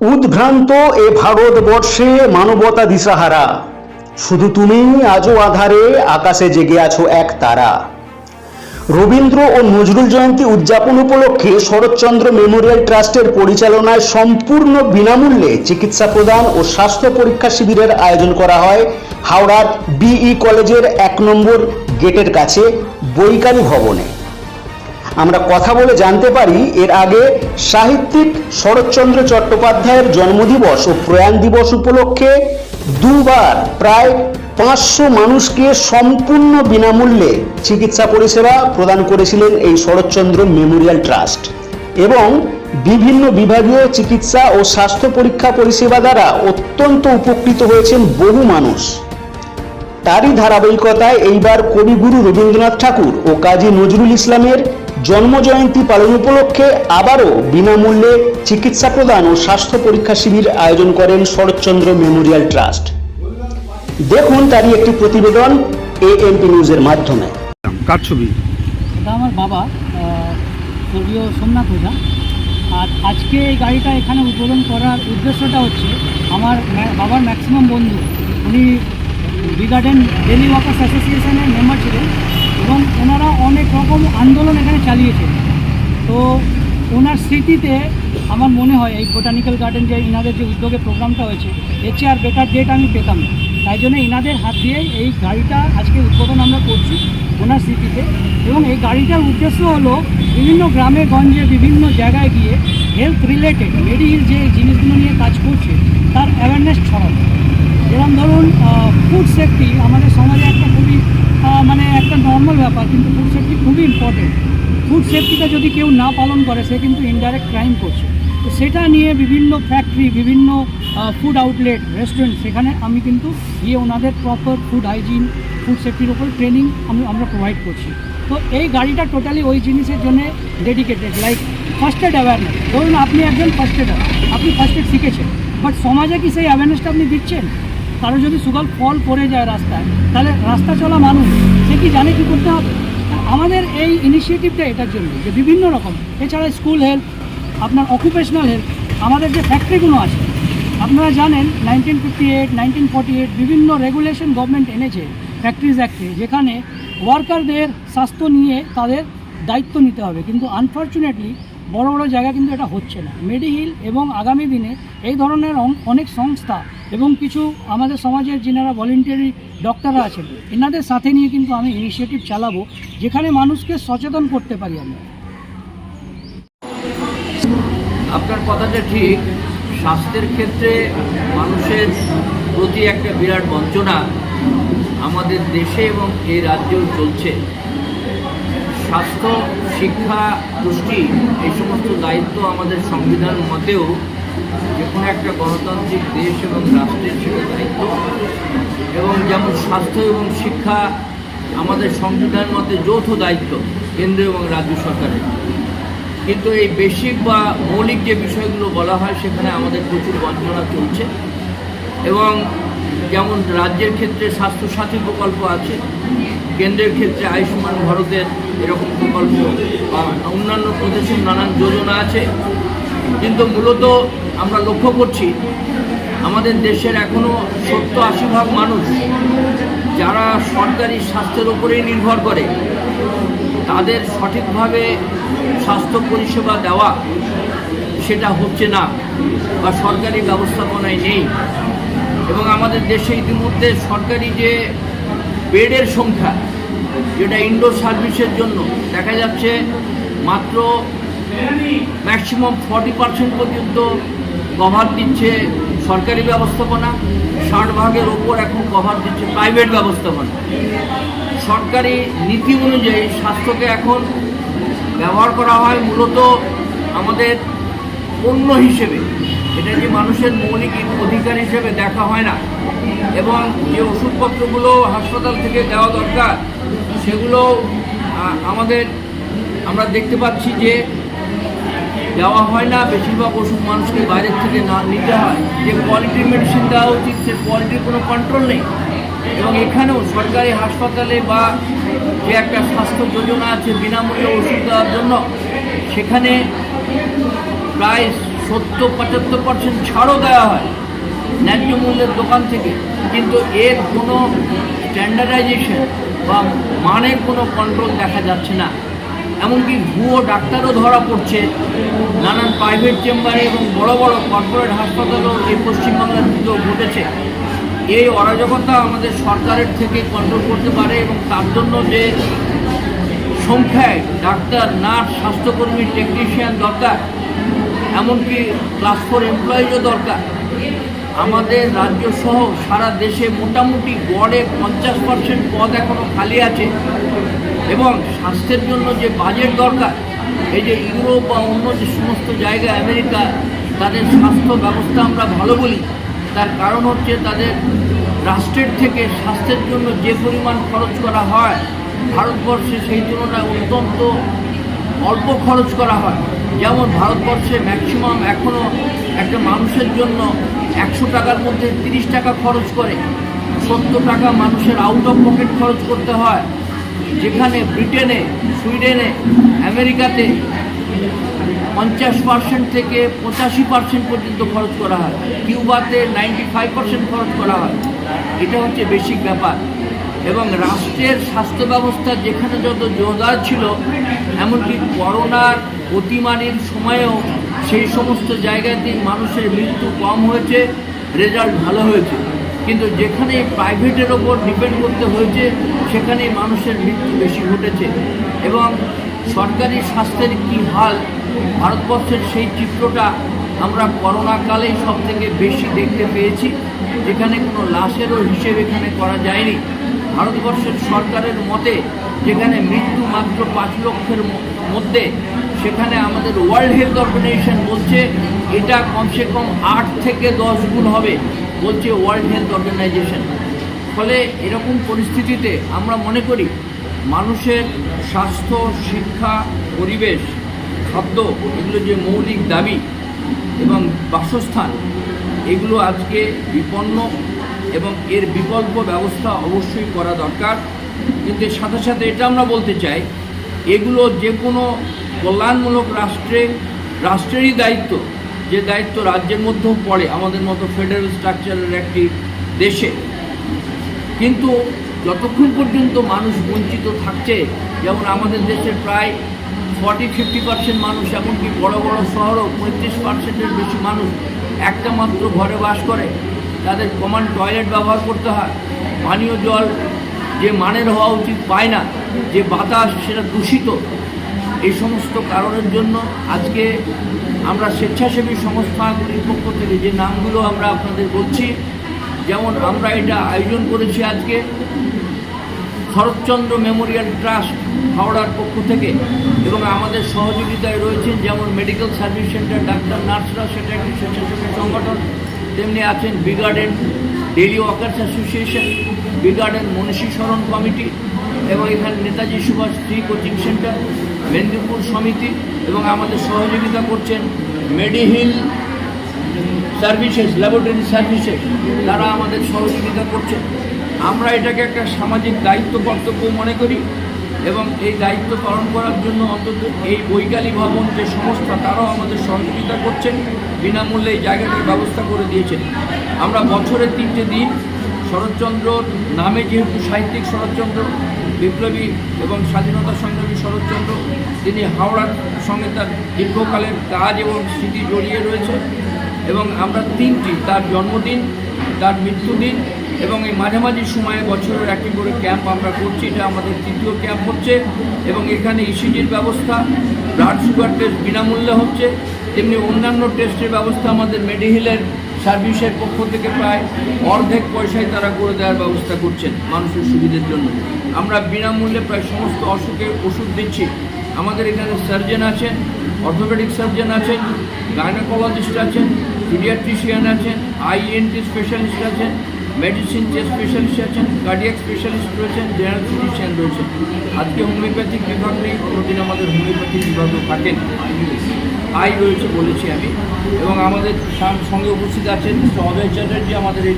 উদ্ভ্রান্ত এ ভারতবর্ষে মানবতা দিশাহারা। শুধু তুমি আজও আধারে আকাশে জেগে আছো এক তারা। রবীন্দ্র ও নজরুল জয়ন্তী উদযাপন উপলক্ষে শরৎচন্দ্র মেমোরিয়াল ট্রাস্টের পরিচালনায় সম্পূর্ণ বিনামূল্যে চিকিৎসা প্রদান ও স্বাস্থ্য পরীক্ষা শিবিরের আয়োজন করা হয় হাওড়ার বিই কলেজের এক নম্বর গেটের কাছে বৈকালী ভবনে। আমরা কথা বলে জানতে পারি, এর আগে সাহিত্যিক শরৎচন্দ্র চট্টোপাধ্যায়ের জন্মদিবস ও প্রয়াণ দিবস উপলক্ষে দুবার প্রায় পাঁচশো মানুষকে সম্পূর্ণ বিনামূল্যে চিকিৎসা পরিষেবা প্রদান করেছিলেন এই শরৎচন্দ্র মেমোরিয়াল ট্রাস্ট এবং বিভিন্ন বিভাগীয় চিকিৎসা ও স্বাস্থ্য পরীক্ষা পরিষেবা দ্বারা অত্যন্ত উপকৃত হয়েছেন বহু মানুষ। তারই ধারাবাহিকতায় এইবার কবিগুরু রবীন্দ্রনাথ ঠাকুর ও কাজী নজরুল ইসলামের জন্মজয়ন্তী পালন উপলক্ষে আবারও বিনামূল্যে চিকিৎসা প্রদান ও স্বাস্থ্য পরীক্ষা শিবির আয়োজন করেন শরৎচন্দ্র মেমোরিয়াল ট্রাস্ট। দেখুন তারই একটি প্রতিবেদন এএমপি নিউজের মাধ্যমে। কার ছবি? এটা আমার বাবা স্বর্গীয় সোমনাথ ওঝা। আর আজকে এই গাড়িটা এখানে উদ্বোধন করার উদ্দেশ্যটা হচ্ছে আমার বাবার ম্যাক্সিমাম বন্ধু। উনি বিগার্ডেন ডেলি ওয়ার্কার্স অ্যাসোসিয়েশনের মেম্বার ছিলেন। এবং ওনারা অনেক রকম আন্দোলন এখানে চালিয়েছেন তো ওনার স্মৃতিতে আমার মনে হয় এই বোটানিক্যাল গার্ডেন যে ইনাদের যে উদ্যোগে প্রোগ্রামটা হয়েছে, এর চেয়ে আর বেটার ডেট আমি পেতাম না। তাই জন্য ইনাদের হাত দিয়ে এই গাড়িটা আজকে উদ্বোধন আমরা করছি ওনার স্মৃতিতে। এবং এই গাড়িটার উদ্দেশ্য হলো বিভিন্ন গ্রামে, গঞ্জে, বিভিন্ন জায়গায় গিয়ে হেলথ রিলেটেড মেডিকেল যে জিনিসগুলো নিয়ে কাজ করছে, তার অ্যাওয়ারনেস ছড়ানো। যেরকম ধরুন ফুড সেফটি আমাদের সমাজে একটা খুবই মানে একটা নর্মাল ব্যাপার, কিন্তু ফুড সেফটি খুবই ইম্পর্টেন্ট ফুড সেফটিটা যদি কেউ না পালন করে, সে কিন্তু ইনডাইরেক্ট ক্রাইম করছে। তো সেটা নিয়ে বিভিন্ন ফ্যাক্টরি বিভিন্ন ফুড আউটলেট রেস্টুরেন্ট সেখানে আমি কিন্তু গিয়ে ওনাদের প্রপার ফুড হাইজিন ফুড সেফটির উপর ট্রেনিং আমি, আমরা প্রোভাইড করছি। তো এই গাড়িটা টোটালি ওই জিনিসের জন্য dedicated like first aid awareness ধরুন আপনি একজন ফার্স্ট এডার আপনি ফার্স্ট এড শিখেছেন বাট সমাজে কি সেই অ্যাওয়ারনেসটা আপনি দিচ্ছেন? কারও যদি সুগার ফল পড়ে যায় রাস্তায়, তাহলে রাস্তা চলা মানুষ, সে কি জানে কি করতে হবে? আমাদের এই ইনিশিয়েটিভটা এটার জন্য, যে বিভিন্ন রকম, এছাড়া স্কুল হেলথ আপনার অকুপেশনাল হেলথ আমাদের যে ফ্যাক্টরিগুলো আছে, আপনারা জানেন nineteen fifty eight nineteen forty eight বিভিন্ন রেগুলেশন গভর্নমেন্ট এনেছে ফ্যাক্টরিজ অ্যাক্টে যেখানে ওয়ার্কারদের স্বাস্থ্য নিয়ে তাদের দায়িত্ব নিতে হবে। কিন্তু আনফর্চুনেটলি বড় বড় জায়গা কিন্তু এটা হচ্ছে না। মেডিহিল এবং আগামী দিনে এই ধরনের অনেক সংস্থা এবং কিছু আমাদের সমাজের যেনারা ভলেন্টিয়ারি ডক্টররা আছেন, এনাদের সাথে নিয়ে কিন্তু আমি ইনিশিয়েটিভ চালাবো, যেখানে মানুষকে সচেতন করতে পারি আমরা। আপনার কথাটা ঠিক। স্বাস্থ্যের ক্ষেত্রে মানুষের প্রতি একটা বিরাট বঞ্চনা আমাদের দেশে এবং এই রাজ্যেও চলছে। স্বাস্থ্য, শিক্ষা, পুষ্টি এই সমস্ত দায়িত্ব আমাদের সংবিধান মতেও যে কোনো একটা গণতান্ত্রিক দেশ এবং রাষ্ট্রের সেটা দায়িত্ব। এবং যেমন স্বাস্থ্য এবং শিক্ষা আমাদের সংবিধান মতে যৌথ দায়িত্ব কেন্দ্র এবং রাজ্য সরকারের। কিন্তু এই বেসিক বা মৌলিক যে বিষয়গুলো বলা হয় সেখানে আমাদের প্রচুর বঞ্চনা চলছে। এবং যেমন রাজ্যের ক্ষেত্রে স্বাস্থ্যসাথী প্রকল্প আছে, কেন্দ্রের ক্ষেত্রে আয়ুষ্মান ভারতের এরকম প্রকল্প অন্যান্য প্রদেশের নানান যোজনা আছে। কিন্তু মূলত আমরা লক্ষ্য করছি, আমাদের দেশের এখনও সত্তর আশি ভাগ মানুষ যারা সরকারি স্বাস্থ্যের উপরেই নির্ভর করে, তাদের সঠিকভাবে স্বাস্থ্য পরিষেবা দেওয়া সেটা হচ্ছে না, বা সরকারি ব্যবস্থাপনায় নেই। এবং আমাদের দেশে ইতিমধ্যে সরকারি যে বেডের সংখ্যা, যেটা ইনডোর সার্ভিসের জন্য, দেখা যাচ্ছে মাত্র ম্যাক্সিমাম ফর্টি পার্সেন্ট পর্যন্ত কভার দিচ্ছে সরকারি ব্যবস্থাপনা, ষাট ভাগের ওপর এখন কভার দিচ্ছে প্রাইভেট ব্যবস্থাপনা। সরকারি নীতি অনুযায়ী স্বাস্থ্যকে এখন ব্যবহার করা হয় মূলত আমাদের পণ্য হিসেবে। এটা যে মানুষের মৌলিক অধিকার হিসেবে দেখা হয় না। এবং যে ওষুধপত্রগুলো হাসপাতাল থেকে দেওয়া দরকার, সেগুলো আমাদের, আমরা দেখতে পাচ্ছি যে দেওয়া হয় না, বেশিরভাগ ওষুধ মানুষকে বাইরের থেকে না নিতে হয়। যে কোয়ালিটির মেডিসিন দেওয়া উচিত, সে কোয়ালিটির কোনো কন্ট্রোল নেই। এবং এখানেও সরকারি হাসপাতালে বা যে একটা স্বাস্থ্য যোজনা আছে বিনামূল্যে ওষুধ দেওয়ার জন্য, সেখানে প্রায় সত্তর পঁচাত্তর পার্সেন্ট ছাড়ও দেওয়া হয় ন্যায্য মূল্যের দোকান থেকে। কিন্তু এর কোনো স্ট্যান্ডার্ডাইজেশন বা মানের কোনো কন্ট্রোল দেখা যাচ্ছে না। এমনকি ভুয়ো ডাক্তারও ধরা পড়ছে। নানান প্রাইভেট চেম্বারে এবং বড় বড় কর্পোরেট হাসপাতালও এই পশ্চিমবাংলার দিকেও ঘটেছে। এই অরাজকতা আমাদের সরকারের থেকে কন্ট্রোল করতে পারে এবং তার জন্য যে সংখ্যায় ডাক্তার, নার্স, স্বাস্থ্যকর্মী টেকনিশিয়ান দরকার এমনকি ক্লাস ফোর এমপ্লয়িজও দরকার। আমাদের রাজ্য সহ সারা দেশে মোটামুটি গড়ে পঞ্চাশ পার্সেন্ট পদ এখনও খালি আছে এবং স্বাস্থ্যের জন্য যে বাজেট দরকার, এই যে ইউরোপ বা অন্য যে সমস্ত জায়গা আমেরিকা, তাদের স্বাস্থ্য ব্যবস্থা আমরা ভালো বলি, তার কারণ হচ্ছে তাদের রাষ্ট্রের থেকে স্বাস্থ্যের জন্য যে পরিমাণ খরচ করা হয়, ভারতবর্ষে সেই তুলনায় অত্যন্ত অল্প খরচ করা হয়। যেমন ভারতবর্ষে ম্যাক্সিমাম এখনও একটা মানুষের জন্য একশো টাকার মধ্যে তিরিশ টাকা খরচ করে, সত্তর টাকা মানুষের আউট অফ পকেট খরচ করতে হয়। যেখানে ব্রিটেনে, সুইডেনে, আমেরিকাতে পঞ্চাশ পার্সেন্ট থেকে পঁচাশি পার্সেন্ট পর্যন্ত খরচ করা হয়। কিউবাতে নাইনটি ফাইভ পার্সেন্ট খরচ করা হয়। এটা হচ্ছে বেসিক ব্যাপার। এবং রাষ্ট্রের স্বাস্থ্য ব্যবস্থা যেখানে যত জোরদার ছিল এমনকি করোনার অতিমারির সময়েও সেই সমস্ত জায়গাতে মানুষের মৃত্যু কম হয়েছে রেজাল্ট ভালো হয়েছে। কিন্তু যেখানে প্রাইভেটের ওপর ডিপেন্ড করতে হয়েছে, সেখানে মানুষের মৃত্যু বেশি ঘটেছে। এবং সরকারি স্বাস্থ্যের কী হাল, ভারতবর্ষের সেই চিত্রটা আমরা করোনাকালেই সব থেকে বেশি দেখতে পেয়েছি। যেখানে কোনো লাশেরও হিসেব এখানে করা যায়নি। ভারতবর্ষের সরকারের মতে, যেখানে মৃত্যু মাত্র পাঁচ লক্ষের মধ্যে, সেখানে আমাদের ওয়ার্ল্ড হেলথ অর্গানাইজেশন বলছে, এটা কমসে কম আট থেকে দশ গুণ হবে, বলছে ওয়ার্ল্ড হেলথ অর্গানাইজেশন ফলে এরকম পরিস্থিতিতে আমরা মনে করি, মানুষের স্বাস্থ্য, শিক্ষা, পরিবেশ, খাদ্য, এগুলো যে মৌলিক দাবি এবং বাসস্থান, এগুলো আজকে বিপন্ন এবং এর বিকল্প ব্যবস্থা অবশ্যই করা দরকার। কিন্তু সাথে সাথে এটা আমরা বলতে চাই, এগুলো যে কোনো কল্যাণমূলক রাষ্ট্রে, রাষ্ট্রেরই দায়িত্ব। যে দায়িত্ব রাজ্যের মধ্যেও পড়ে, আমাদের মতো ফেডারেল স্ট্রাকচারের একটি দেশে। কিন্তু যতক্ষণ পর্যন্ত মানুষ বঞ্চিত থাকছে, যেমন আমাদের দেশে প্রায় ফর্টি, ফিফটি পার্সেন্ট মানুষ, এমনকি বড় বড় শহরও পঁয়ত্রিশ পার্সেন্টের বেশি মানুষ একটা মাত্র ঘরে বাস করে তাদের কমন টয়লেট ব্যবহার করতে হয়, পানীয় জল যে মানের হওয়া উচিত পায় না, যে বাতাস সেটা দূষিত, এই সমস্ত কারণের জন্য আজকে আমরা স্বেচ্ছাসেবী সংস্থাগুলির পক্ষ থেকে যে নামগুলো আমরা আপনাদের বলছি, যেমন আমরা এটা আয়োজন করেছি আজকে, শরৎচন্দ্র মেমোরিয়াল ট্রাস্ট হাওড়ার পক্ষ থেকে এবং আমাদের সহযোগিতায় রয়েছেন যেমন মেডিকেল সার্ভিস সেন্টার ডাক্তার নার্সরা, সেটা একটি স্বেচ্ছাসেবী সংগঠন তেমনি আছেন B Garden daily workers association B Garden মনীষী স্মরণ কমিটি এবং এখানে Netaji Subhash free coaching centre, Medinipur সমিতি এবং আমাদের সহযোগিতা করছেন মেডিহিল সার্ভিসেস, ল্যাবরেটরি সার্ভিসেস, তারা আমাদের সহযোগিতা করছে আমরা এটাকে একটা সামাজিক দায়িত্ব কর্তব্য মনে করি। এবং এই দায়িত্ব পালন করার জন্য অন্তত এই বৈকালী ভবন যে সংস্থা, তারাও আমাদের সহযোগিতা করছেন, বিনামূল্যে এই জায়গাটির ব্যবস্থা করে দিয়েছেন। আমরা বছরের তিনটে দিন শরৎচন্দ্রর নামে যেহেতু সাহিত্যিক শরৎচন্দ্র, বিপ্লবী এবং স্বাধীনতা সংগ্রামী শরৎচন্দ্র, তিনি হাওড়ার সঙ্গে তার দীর্ঘকালের কাজ এবং স্মৃতি জড়িয়ে রয়েছে। এবং আমরা তিনটি, তার জন্মদিন, তার মৃত্যুদিন এবং এই মাঝামাঝি সময়ে বছরের একটি করে ক্যাম্প আমরা করছি, এটা আমাদের তৃতীয় ক্যাম্প হচ্ছে এবং এখানে ইসিজির ব্যবস্থা ব্লাড সুগার টেস্ট বিনামূল্যে হচ্ছে, তেমনি অন্যান্য টেস্টের ব্যবস্থা আমাদের মেডিহিলের সার্ভিসের পক্ষ থেকে প্রায় অর্ধেক পয়সায় তারা করে দেওয়ার ব্যবস্থা করছেন মানুষের সুবিধের জন্য। আমরা বিনামূল্যে প্রায় সমস্ত অসুখের ওষুধ দিচ্ছি। আমাদের এখানে সার্জেন আছেন অর্থোপেডিক সার্জন আছেন গাইনোকোলজিস্ট আছেন পিডিয়াট্রিশিয়ান আছেন আইএনটি স্পেশালিস্ট আছেন মেডিসিন যে স্পেশালিস্ট আছেন কার্ডিয়াক স্পেশালিস্ট রয়েছেন জেনারেল ফিজিশিয়ান রয়েছেন। আজকে হোমিওপ্যাথিক বিভাগ নেই, কোনোদিন আমাদের হোমিওপ্যাথিক বিভাগও থাকেন। আই রয়েছে বলেছি আমি। এবং আমাদের সঙ্গে উপস্থিত আছেন অজয় চ্যাটার্জি, আমাদের এই